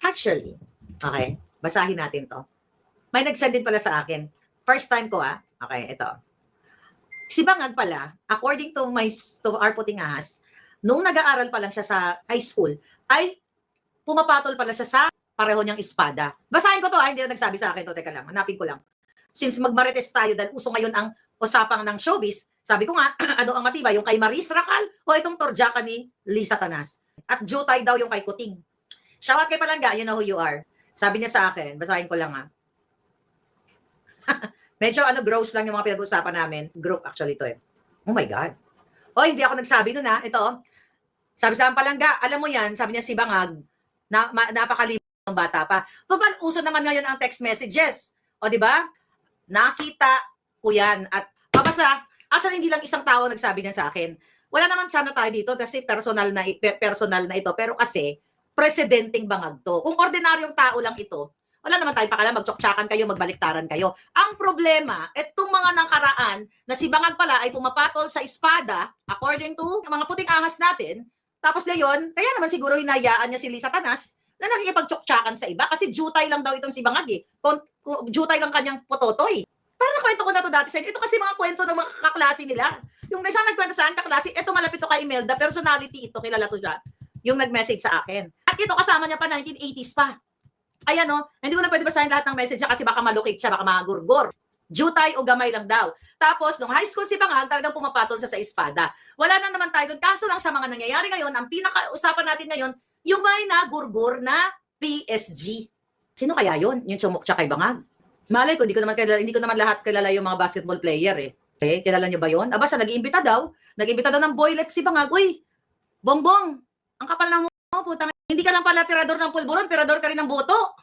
Actually, okay, basahin natin to. May nag-send din pala sa akin. First time ko ah. Okay, ito. Si Bangag pala, according to my to our puting ahas, nung nag-aaral pa lang siya sa high school, ay pumapatol pala siya sa pareho niyang espada. Basahin ko to, ah, hindi na nagsabi sa akin to. Teka lang, hanapin ko lang. Since magmarites tayo dahil uso ngayon ang usapang ng showbiz, sabi ko nga, ano ang matibay, yung kay Maris Racal o itong torjaka ni Lisa Tanas. At Jutay daw yung kay Kuting. Shout out kay Palangga, you know who you are. Sabi niya sa akin, basahin ko lang ha. Medyo ano, gross lang yung mga pinag-uusapan namin. Group actually to eh. Oh my God. Oh, hindi ako nagsabi nun ha. Ito, sabi sa Palangga, alam mo yan, sabi niya si Bangag, na, ma, napakalibo ng bata pa. Total, uso naman ngayon ang text messages. O, di ba? Nakita ko yan. At mabasa, actually hindi lang isang tao nagsabi niyan sa akin. Wala naman sana tayo dito kasi personal na pe- personal na ito. Pero kasi, presidenting bangag to. Kung ordinaryong tao lang ito, wala naman tayo pakala, magtsoktsakan kayo, magbaliktaran kayo. Ang problema, itong mga nakaraan na si Bangag pala ay pumapatol sa espada, according to mga puting ahas natin, tapos ngayon, kaya naman siguro hinayaan niya si Lisa Tanas na nakikipagtsoktsakan sa iba kasi jutay lang daw itong si Bangag eh. Jutay lang kanyang pototoy. Parang nakwento ko na to dati sa inyo. Ito kasi mga kwento ng mga kaklase nila. Yung isang nagkwento sa akin, kaklase, ito malapit to kay Imelda, personality ito, kilala to siya. Yung nag-message sa akin. Ito kasama niya pa 1980s pa. Ayan no, hindi ko na pwede basahin lahat ng message niya kasi baka malukit siya, baka magurgor. Jutay o gamay lang daw. Tapos, nung high school si Bangag, talagang pumapatol siya sa espada. Wala na naman tayo. Kaso lang sa mga nangyayari ngayon, ang pinaka-usapan natin ngayon, yung may nagurgur na PSG. Sino kaya yon? Yung sumukcha kay Bangag? Malay ko, hindi ko naman kilala, hindi ko naman lahat kilala yung mga basketball player eh. Eh, kilala niyo ba yon? Aba, siya nag-iimbita daw. Nag-iimbita daw ng boylet si Bangag. Uy, bongbong, ang kapal ng mo, putang hindi ka lang pala tirador ng pulburon, tirador ka rin ng boto.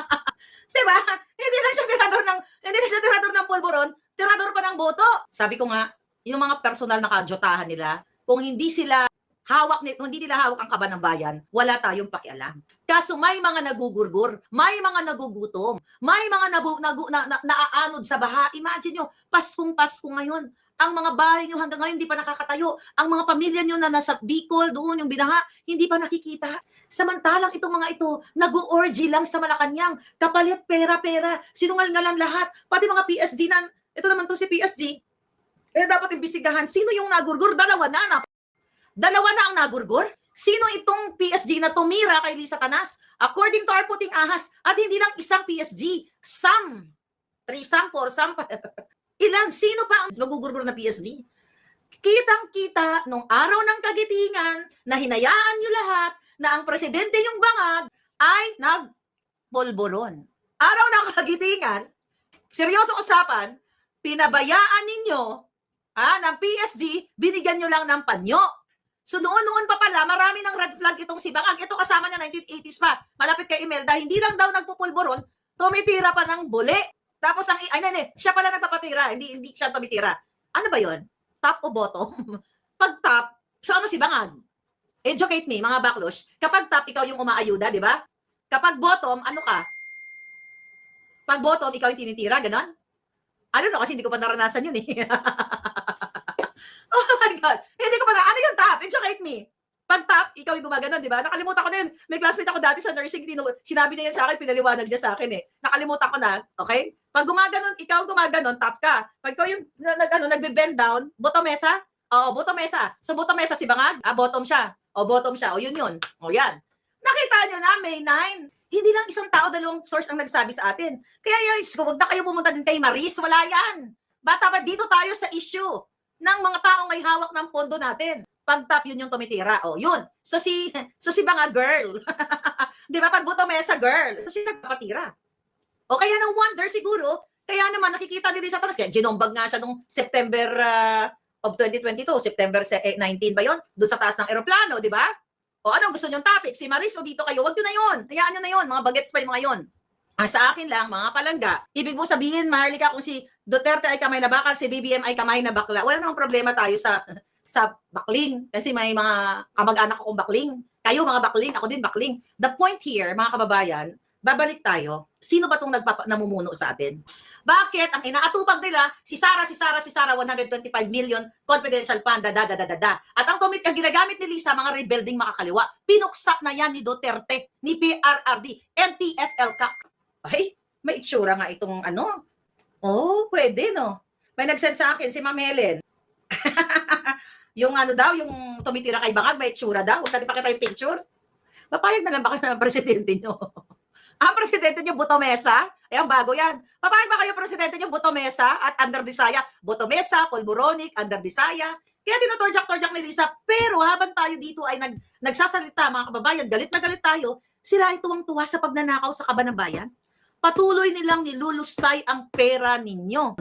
'Di ba? Hindi lang siya tirador ng hindi lang siya tirador ng pulburon, tirador pa ng boto. Sabi ko nga, yung mga personal na kadyotahan nila, kung hindi sila hawak ni hindi nila hawak ang kaban ng bayan, wala tayong pakialam. Kaso may mga nagugurgur, may mga nagugutom, may mga nabu, nagu, na, na, naaanod sa baha. Imagine nyo, Paskong Pasko ngayon, ang mga bahay nyo hanggang ngayon hindi pa nakakatayo. Ang mga pamilya nyo na nasa Bicol, doon yung binaha, hindi pa nakikita. Samantalang itong mga ito, nag-orgy lang sa Malacanang. Kapalit pera-pera, sinungal-ngalan lahat. Pati mga PSG na, ito naman to si PSG, eh dapat imbisigahan. Sino yung nagurgur? Dalawa na. na Dalawa na ang nagurgur? Sino itong PSG na tumira kay Lisa Tanas? According to our puting ahas, at hindi lang isang PSG, some, three some, four some, ilan, sino pa ang nagugurgur na PSG? Kitang-kita nung araw ng kagitingan na hinayaan nyo lahat na ang presidente yung bangag ay nagbolboron. Araw ng kagitingan, seryosong usapan, pinabayaan ninyo ah, ng PSG, binigyan nyo lang ng panyo. So noon-noon pa pala, marami ng red flag itong si Bangag. Ito kasama niya 1980s pa. Malapit kay Imelda, hindi lang daw nagpupulboron, tumitira pa ng buli. Tapos ang, ay, ay, siya pala nagpapatira, hindi, hindi siya tumitira. Ano ba yon? Top o bottom? Pag top, so ano si Bangag? Educate me, mga backlush. Kapag top, ikaw yung umaayuda, di ba? Kapag bottom, ano ka? Pag bottom, ikaw yung tinitira, ganon? I don't know, kasi hindi ko pa naranasan yun eh. oh my God. Hindi ko pa na, ano yung top? Educate me. Pag top, ikaw yung gumaganon, di ba? Nakalimutan ko na yun. May classmate ako dati sa nursing, tinu- sinabi niya yan sa akin, pinaliwanag niya sa akin eh. Nakalimutan ko na, okay? Pag gumaganon, ikaw gumaganon, top ka. Pag ikaw yung na, nag, ano, nagbe-bend down, bottom mesa, Oo, bottom mesa. So bottom mesa si Bangag, ah, bottom siya. O bottom siya. O yun yun. O yan. Nakita nyo na, May 9. Hindi lang isang tao, dalawang source ang nagsabi sa atin. Kaya yun, huwag na kayo pumunta din kay Maris. Wala yan. Bata ba dito tayo sa issue ng mga taong may hawak ng pondo natin. Pag top, yun yung tumitira. O, yun. So si, so si Bangag, girl. Di ba? Pag bottom mesa, girl. So siya nagpapatira. O kaya nang wonder siguro, kaya naman nakikita din sa tanas. Kaya ginombag nga siya nung September ah, of 2022, September se- eh, 19 ba yon? Doon sa taas ng eroplano, di ba? O anong gusto nyong topic? Si Maris o dito kayo? Wag nyo na yon. Hayaan nyo na yon. Mga bagets pa yung mga yon. Ang sa akin lang, mga palangga, ibig mo sabihin, Maharlika, kung si Duterte ay kamay na bakal, si BBM ay kamay na bakla, wala namang problema tayo sa sa bakling. Kasi may mga kamag-anak akong bakling. Kayo, mga bakling, ako din bakling. The point here, mga kababayan, babalik tayo. Sino ba itong nagpapa- namumuno sa atin? Bakit ang inaatupag nila, si Sara, si Sara, si Sara, 125 million confidential fund, da, da, da, da, da. At ang, tumit, ang ginagamit ni Lisa, mga rebuilding makakaliwa, pinuksak na yan ni Duterte, ni PRRD, NTFL ka. Ay, may itsura nga itong ano. Oh, pwede no. May nag-send sa akin si Ma'am Helen. yung ano daw, yung tumitira kay Bangag, may itsura daw. Huwag natin pakita yung picture. Papayag na lang ba kayo ng presidente nyo? ang presidente nyo, Buto Mesa. Eh, ang bago yan. Papayag ba kayo presidente nyo, Buto Mesa at Under Disaya? Buto Mesa, Polboronic, Under Disaya. Kaya tinutorjak-torjak ni Lisa. Pero habang tayo dito ay nag, nagsasalita, mga kababayan, galit na galit tayo, sila ay tuwang-tuwa sa pagnanakaw sa kaban ng bayan. Patuloy nilang nilulustay ang pera ninyo.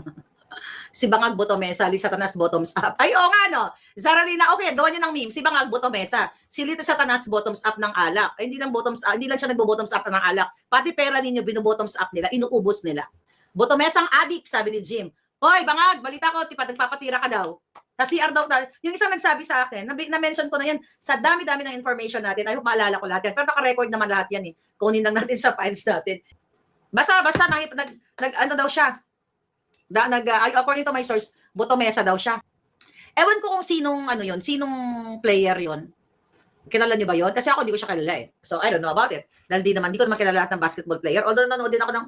Si Bangag Botomesa, Lisa Tanas bottoms up. Ay, oo nga, no. Zaralina, okay, gawa niyo ng meme. Si Bangag Botomesa, si Lita Satanas bottoms up ng alak. Ay, hindi lang bottoms up, hindi lang siya nagbo-bottoms up ng alak. Pati pera ninyo, bino-bottoms up nila, inuubos nila. Botomesang adik, sabi ni Jim. Hoy, Bangag, balita ko, tipa, nagpapatira ka daw. Sa CR daw, yung isang nagsabi sa akin, na-mention ko na yan, sa dami-dami ng information natin, ay hope maalala ko lahat yan. Pero naka-record naman lahat yan eh. Kunin lang natin sa files natin. Basta, basta, nag, nag, nag ano daw siya, da, nag, uh, according to my source, Botomesa daw siya. Ewan ko kung sinong, ano yon sinong player yon Kilala niyo ba yon Kasi ako, hindi ko siya kilala eh. So, I don't know about it. Dahil di naman, di ko naman kilala lahat ng basketball player. Although, nanood din ako ng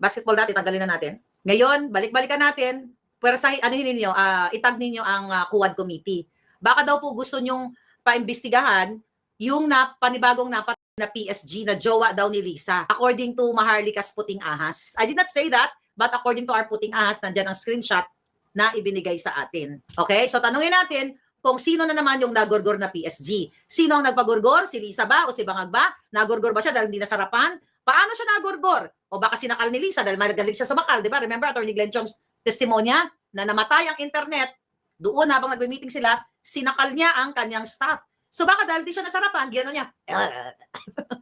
basketball dati, tanggalin na natin. Ngayon, balik-balikan natin. Pero sa, ano ninyo, ah, itag ninyo ang ah, Quad Committee. Baka daw po gusto nyong paimbestigahan yung na, panibagong napat na PSG na jowa daw ni Lisa. According to Maharlikas Puting Ahas. I did not say that, but according to our Puting Ahas, nandyan ang screenshot na ibinigay sa atin. Okay? So tanungin natin kung sino na naman yung nagorgor na PSG. Sino ang nagpagorgor? Si Lisa ba o si Bangag ba? Nagorgor ba siya dahil hindi nasarapan? Paano siya nagorgor? O baka sinakal ni Lisa dahil magaling siya sumakal, di ba? Remember Attorney Glenn Chong's testimonya na namatay ang internet doon habang nagme-meeting sila, sinakal niya ang kanyang staff. So baka dahil di siya nasarapan, gano'n niya.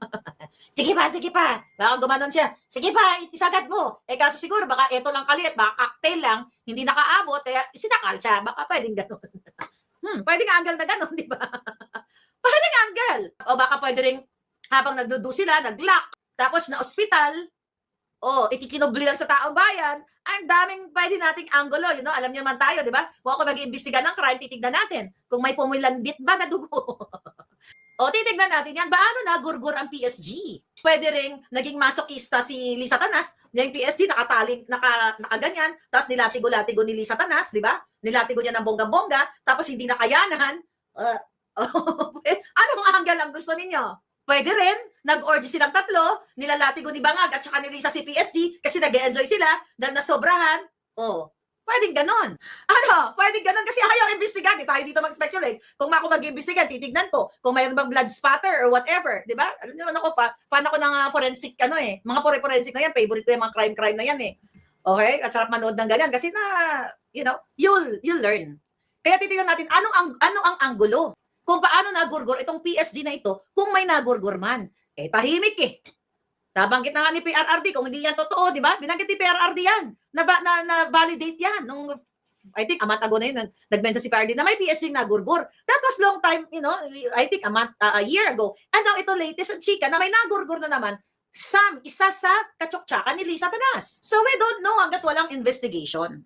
sige pa, sige pa. Baka gumanon siya. Sige pa, isagat mo. Eh kaso siguro baka eto lang kaliit, baka cocktail lang, hindi nakaabot, kaya sinakal siya. Baka pwedeng gano'n. hmm, pwedeng angle na gano'n, di ba? pwedeng angle. O baka pwede rin habang nagdudu sila, nag-lock, tapos na ospital, o ikikinubli lang sa taong bayan, ang daming pwede nating angulo, you know, alam niyo naman tayo, di ba? Kung ako mag-iimbestiga ng crime, titignan natin kung may pumilandit ba na dugo. o titignan natin yan, paano nagurgur ang PSG? Pwede ring naging masokista si Lisa Tanas, yung PSG nakatali, naka, nakaganyan, tapos nilatigo-latigo ni Lisa Tanas, di ba? Nilatigo niya ng bongga-bongga, tapos hindi nakayanan. Uh, anong angle ang gusto ninyo? Pwede rin, nag-orgy silang tatlo, nilalatigo ni Bangag at saka ni Lisa si PSG kasi nag enjoy sila dahil nasobrahan. Oh, pwedeng ganon. Ano, pwedeng ganon kasi ayaw imbestigan. Tayo dito mag-speculate. Kung ako mag-imbestigan, titignan ko kung mayroon bang blood spatter or whatever. Di ba? Alam niyo ako pa, fan ako ng forensic, ano eh, mga forensic na yan, favorite ko yung mga crime-crime na yan eh. Okay? At sarap manood ng ganyan kasi na, you know, you'll, you'll learn. Kaya titignan natin, anong, ang, ano ang anggulo? Kung paano nagurgur itong PSG na ito, kung may nagurgur man. Eh, tahimik eh. Nabanggit na nga ni PRRD, kung hindi yan totoo, di ba? Binanggit ni PRRD yan. Na, na, na validate yan. Nung, I think, a month ago na yun, nag- nag-mention si PRRD na may PSG na gurgur. That was long time, you know, I think a month, uh, a year ago. And now ito latest ang chika na may nagurgur na naman Sam, isa sa katsoktsaka ni Lisa Tanas. So we don't know hanggat walang investigation.